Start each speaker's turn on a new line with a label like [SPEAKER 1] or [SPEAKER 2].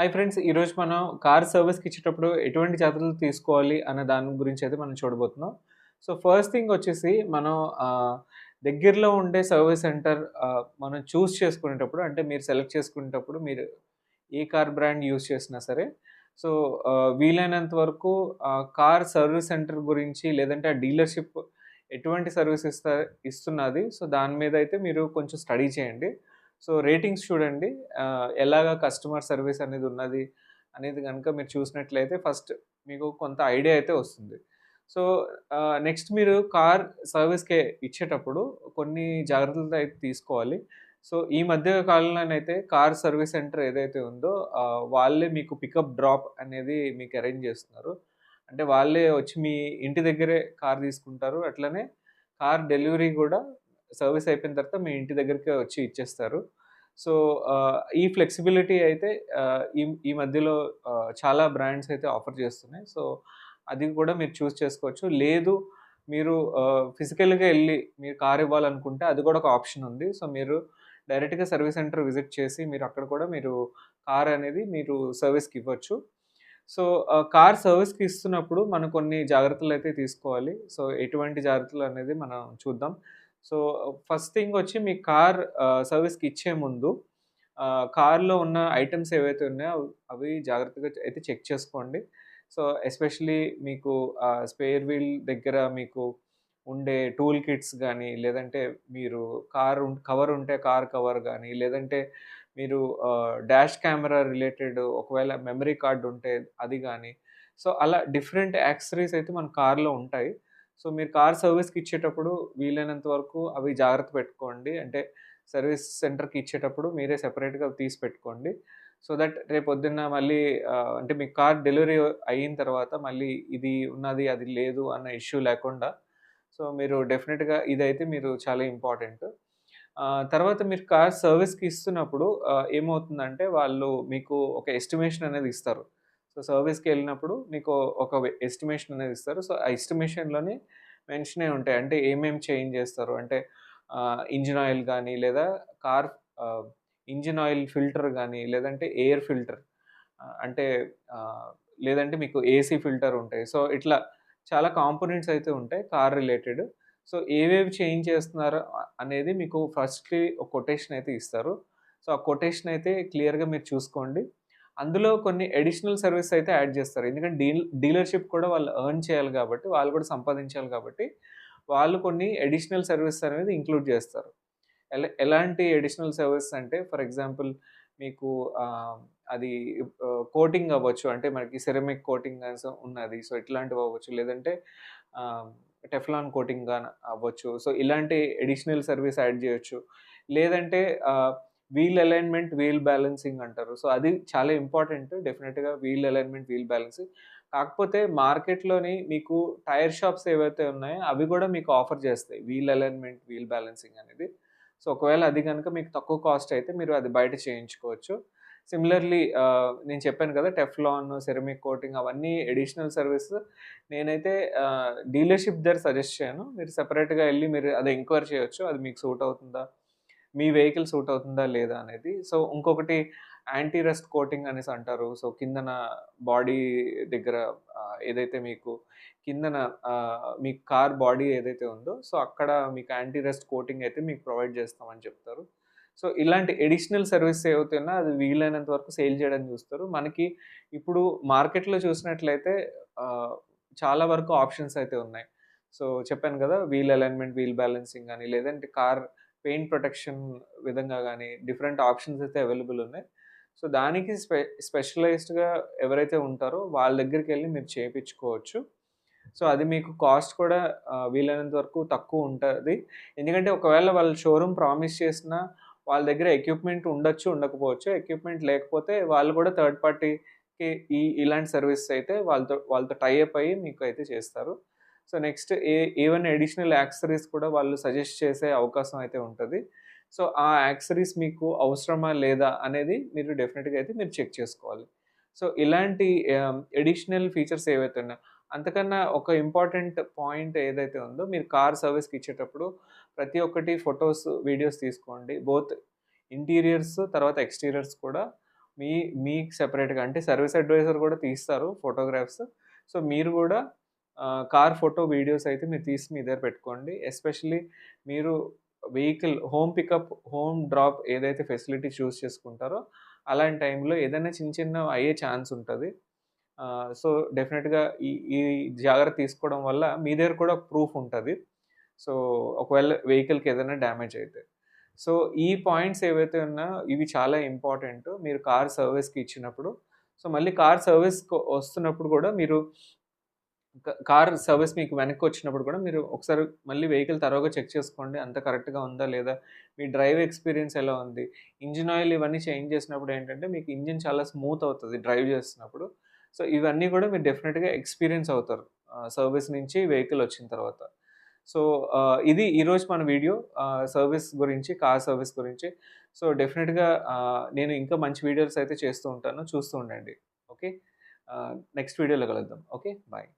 [SPEAKER 1] Hi friends ఈరోజు మనం car సర్వీస్కి ఇచ్చేటప్పుడు ఎటువంటి జాగ్రత్తలు తీసుకోవాలి అనే దాని గురించి అయితే మనం చూడబోతున్నాం. సో ఫస్ట్ థింగ్ వచ్చేసి మనం దగ్గరలో ఉండే సర్వీస్ సెంటర్ మనం చూస్ చేసుకునేటప్పుడు అంటే మీరు సెలెక్ట్ చేసుకునేటప్పుడు మీరు ఏ కార్ బ్రాండ్ యూస్ చేసినా సరే సో వీలైనంత వరకు కార్ సర్వీస్ సెంటర్ గురించి లేదంటే ఆ డీలర్షిప్ ఎటువంటి సర్వీస్ ఇస్తా ఇస్తున్నది సో దాని మీద అయితే మీరు కొంచెం స్టడీ చేయండి. సో రేటింగ్స్ చూడండి. ఎలాగా కస్టమర్ సర్వీస్ అనేది ఉన్నది అనేది కనుక మీరు చూసినట్లయితే ఫస్ట్ మీకు కొంత ఐడియా అయితే వస్తుంది. సో నెక్స్ట్ మీరు కార్ సర్వీస్కే ఇచ్చేటప్పుడు కొన్ని జాగ్రత్తలు అయితే తీసుకోవాలి. సో ఈ మధ్య కాలంలోనైతే కార్ సర్వీస్ సెంటర్ ఏదైతే ఉందో వాళ్ళే మీకు పికప్ డ్రాప్ అనేది మీకు అరేంజ్ చేస్తున్నారు. అంటే వాళ్ళే వచ్చి మీ ఇంటి దగ్గరే కార్ తీసుకుంటారు. అట్లనే కార్ డెలివరీ కూడా సర్వీస్ అయిపోయిన తర్వాత మీ ఇంటి దగ్గరికి వచ్చి ఇచ్చేస్తారు. సో ఈ ఫ్లెక్సిబిలిటీ అయితే ఈ ఈ మధ్యలో చాలా బ్రాండ్స్ అయితే ఆఫర్ చేస్తున్నాయి. సో అది కూడా మీరు చూస్ చేసుకోవచ్చు. లేదు మీరు ఫిజికల్గా వెళ్ళి మీరు కార్ ఇవ్వాలనుకుంటే అది కూడా ఒక ఆప్షన్ ఉంది. సో మీరు డైరెక్ట్గా సర్వీస్ సెంటర్ విజిట్ చేసి మీరు అక్కడ కూడా మీరు కార్ అనేది మీరు సర్వీస్కి ఇవ్వచ్చు. సో కార్ సర్వీస్కి ఇస్తున్నప్పుడు మనం కొన్ని జాగ్రత్తలు అయితే తీసుకోవాలి. సో ఎటువంటి జాగ్రత్తలు అనేది మనం చూద్దాం. సో ఫస్ట్ థింగ్ వచ్చి మీ కార్ సర్వీస్కి ఇచ్చే ముందు కార్లో ఉన్న ఐటమ్స్ ఏవైతే ఉన్నాయో అవి- అవి జాగ్రత్తగా అయితే చెక్ చేసుకోండి. సో ఎస్పెషలీ మీకు స్పేర్ వీల్ దగ్గర మీకు ఉండే టూల్ కిట్స్ కానీ లేదంటే మీరు కార్ కవర్ ఉంటే కార్ కవర్ కానీ లేదంటే మీరు డాష్ కెమెరా రిలేటెడ్ ఒకవేళ మెమరీ కార్డ్ ఉంటే అది కానీ సో అలా డిఫరెంట్ యాక్సరీస్ అయితే మన కార్లో ఉంటాయి. సో మీరు కార్ సర్వీస్కి ఇచ్చేటప్పుడు వీలైనంత వరకు అవి జాగ్రత్త పెట్టుకోండి. అంటే సర్వీస్ సెంటర్కి ఇచ్చేటప్పుడు మీరే సెపరేట్గా తీసి పెట్టుకోండి. సో దట్ రేపు పొద్దున్న మళ్ళీ అంటే మీ కార్ డెలివరీ అయిన తర్వాత మళ్ళీ ఇది ఉన్నది అది లేదు అన్న ఇష్యూ లేకుండా సో మీరు డెఫినెట్గా ఇదైతే మీరు చాలా ఇంపార్టెంట్. తర్వాత మీరు కార్ సర్వీస్కి ఇస్తున్నప్పుడు ఏమవుతుందంటే వాళ్ళు మీకు ఒక ఎస్టిమేషన్ అనేది ఇస్తారు. సో సర్వీస్కి వెళ్ళినప్పుడు మీకు ఒక ఎస్టిమేషన్ అనేది ఇస్తారు. సో ఆ ఎస్టిమేషన్లోనే మెన్షన్ ఉంటాయి. అంటే ఏమేమి చేంజ్ చేస్తారు? అంటే ఇంజిన్ ఆయిల్ కానీ లేదా కార్ ఇంజిన్ ఆయిల్ ఫిల్టర్ కానీ లేదంటే ఎయిర్ ఫిల్టర్ అంటే లేదంటే మీకు ఏసీ ఫిల్టర్ ఉంటాయి. సో ఇట్లా చాలా కాంపోనెంట్స్ అయితే ఉంటాయి కార్ రిలేటెడ్ సో ఏవేవి చేంజ్ చేస్తున్నారు అనేది మీకు ఫస్ట్లీ ఒక కొటేషన్ అయితే ఇస్తారు. సో ఆ కొటేషన్ అయితే క్లియర్గా మీరు చూసుకోండి. అందులో కొన్ని అడిషనల్ సర్వీస్ అయితే యాడ్ చేస్తారు. ఎందుకంటే డీల్ డీలర్షిప్ కూడా వాళ్ళు ఎర్న్ చేయాలి కాబట్టి వాళ్ళు కూడా సంపాదించాలి కాబట్టి వాళ్ళు కొన్ని అడిషనల్ సర్వీస్ అనేది ఇంక్లూడ్ చేస్తారు. ఎలా ఎలాంటి అడిషనల్ సర్వీస్ అంటే ఫర్ ఎగ్జాంపుల్ మీకు అది కోటింగ్ అవ్వచ్చు. అంటే మనకి సెరమిక్ కోటింగ్ ఉన్నది. సో ఇట్లాంటివి అవ్వచ్చు. లేదంటే టెఫ్లాన్ కోటింగ్ కానీ అవ్వచ్చు. సో ఇలాంటి అడిషనల్ సర్వీస్ యాడ్ చేయొచ్చు. లేదంటే వీల్ అలైన్మెంట్ వీల్ బ్యాలెన్సింగ్ అంటారు. సో అది చాలా ఇంపార్టెంట్. డెఫినెట్గా వీల్ అలైన్మెంట్ వీల్ బ్యాలెన్సింగ్. కాకపోతే మార్కెట్లోని మీకు టైర్ షాప్స్ ఏవైతే ఉన్నాయో అవి కూడా మీకు ఆఫర్ చేస్తాయి. వీల్ అలైన్మెంట్ వీల్ బ్యాలెన్సింగ్ అనేది. సో ఒకవేళ అది కనుక మీకు తక్కువ కాస్ట్ అయితే మీరు అది బయట చేయించుకోవచ్చు. సిమిలర్లీ నేను చెప్పాను కదా టెఫ్లాన్ సెరమిక్ కోటింగ్ అవన్నీ ఎడిషనల్ సర్వీస్ నేనైతే డీలర్షిప్ దగ్గర సజెస్ట్ చేయను. మీరు సెపరేట్గా వెళ్ళి మీరు అది ఎంక్వైరీ చేయొచ్చు. అది మీకు సూట్ అవుతుందా? మీ వెహికల్ సూట్ అవుతుందా లేదా అనేది. సో ఇంకొకటి యాంటీ రస్ట్ కోటింగ్ అనేసి అంటారు. సో కిందన బాడీ దగ్గర ఏదైతే మీకు కిందన మీ కార్ బాడీ ఏదైతే ఉందో సో అక్కడ మీకు యాంటీ రస్ట్ కోటింగ్ అయితే మీకు ప్రొవైడ్ చేస్తామని చెప్తారు. సో ఇలాంటి ఎడిషనల్ సర్వీస్ ఏవైతున్నా అది వీలైనంత వరకు సేల్ చేయడం చూస్తారు. మనకి ఇప్పుడు మార్కెట్లో చూసినట్లయితే చాలా వరకు ఆప్షన్స్ అయితే ఉన్నాయి. సో చెప్పాను కదా వీల్ అలైన్మెంట్ వీల్ బ్యాలెన్సింగ్ కానీ లేదంటే కార్ పెయింట్ ప్రొటెక్షన్ విధంగా కానీ డిఫరెంట్ ఆప్షన్స్ అయితే అవైలబుల్ ఉన్నాయి. సో దానికి స్పె స్పెషలైజ్డ్గా ఎవరైతే ఉంటారో వాళ్ళ దగ్గరికి వెళ్ళి మీరు చేయించుకోవచ్చు సో అది మీకు కాస్ట్ కూడా వీలైనంత వరకు తక్కువ ఉంటుంది. ఎందుకంటే ఒకవేళ వాళ్ళు షోరూమ్ ప్రామిస్ చేసిన వాళ్ళ దగ్గర ఎక్విప్మెంట్ ఉండొచ్చు ఉండకపోవచ్చు. ఎక్విప్మెంట్ లేకపోతే వాళ్ళు కూడా థర్డ్ పార్టీకి ఈ ఇలాంటి సర్వీస్ అయితే వాళ్ళతో వాళ్ళతో టైఅప్ అయ్యి మీకు అయితే చేస్తారు. సో నెక్స్ట్ ఏ ఈవెన్ అడిషనల్ యాక్సరీస్ కూడా వాళ్ళు సజెస్ట్ చేసే అవకాశం అయితే ఉంటుంది. సో ఆ యాక్సరీస్ మీకు అవసరమా లేదా అనేది మీరు డెఫినెట్గా అయితే మీరు చెక్ చేసుకోవాలి. సో ఇలాంటి ఎడిషనల్ ఫీచర్స్ ఏవైతే ఉన్నాయో అంతకన్నా ఒక ఇంపార్టెంట్ పాయింట్ ఏదైతే ఉందో మీరు కార్ సర్వీస్కి ఇచ్చేటప్పుడు ప్రతి ఒక్కటి ఫొటోస్ వీడియోస్ తీసుకోండి. బోత్ ఇంటీరియర్స్ తర్వాత ఎక్స్టీరియర్స్ కూడా మీ మీకు సెపరేట్‌గా అంటే సర్వీస్ అడ్వైజర్ కూడా తీస్తారు ఫోటోగ్రాఫ్స్. సో, మీరు కూడా కార్ ఫోటో, వీడియోస్ అయితే మీరు తీసి మీ దగ్గర పెట్టుకోండి. ఎస్పెషల్లీ మీరు vehicle home pickup, home drop ఏదైతే ఫెసిలిటీ చూస్ చేసుకుంటారో, అలాంటి టైంలో ఏదైనా చిన్న చిన్న అయ్యే ఛాన్స్ ఉంటుంది సో, డెఫినెట్గా ఈ ఈ జాగ్రత్త తీసుకోవడం వల్ల మీ దగ్గర కూడా ప్రూఫ్ ఉంటుంది సో, ఒకవేళ వెహికల్‌కి ఏదైనా డ్యామేజ్ అయితే. సో, ఈ పాయింట్స్ ఏవైతే ఉన్నా ఇవి చాలా ఇంపార్టెంట్. మీరు కార్ సర్వీస్‌కి ఇచ్చినప్పుడు. సో, మళ్ళీ కార్ సర్వీస్ వస్తున్నప్పుడు కూడా మీరు కార్ సర్వీస్ మీకు వెనక్కి వచ్చినప్పుడు కూడా మీరు ఒకసారి మళ్ళీ వెహికల్ తరోగా చెక్ చేసుకోండి. అంత కరెక్ట్‌గా ఉందా లేదా? మీ డ్రైవ్ ఎక్స్‌పీరియన్స్ ఎలా ఉంది? ఇంజిన్ ఆయిల్ ఇవన్నీ చేంజ్ చేసినప్పుడు ఏంటంటే మీకు ఇంజిన్ చాలా స్మూత్ అవుతుంది డ్రైవ్ చేస్తున్నప్పుడు. సో, ఇవన్నీ కూడా మీరు డెఫినెట్గా ఎక్స్‌పీరియన్స్ అవుతారు. సర్వీస్ నుంచి వెహికల్ వచ్చిన తర్వాత. సో, ఇది ఈరోజు మన వీడియో సర్వీస్ గురించి, కార్ సర్వీస్ గురించి. సో, డెఫినెట్గా నేను ఇంకా మంచి వీడియోస్ అయితే చేస్తూ ఉంటాను. చూస్తూ ఉండండి. ఓకే. నెక్స్ట్ వీడియోలో కలుద్దాం. ఓకే. బాయ్.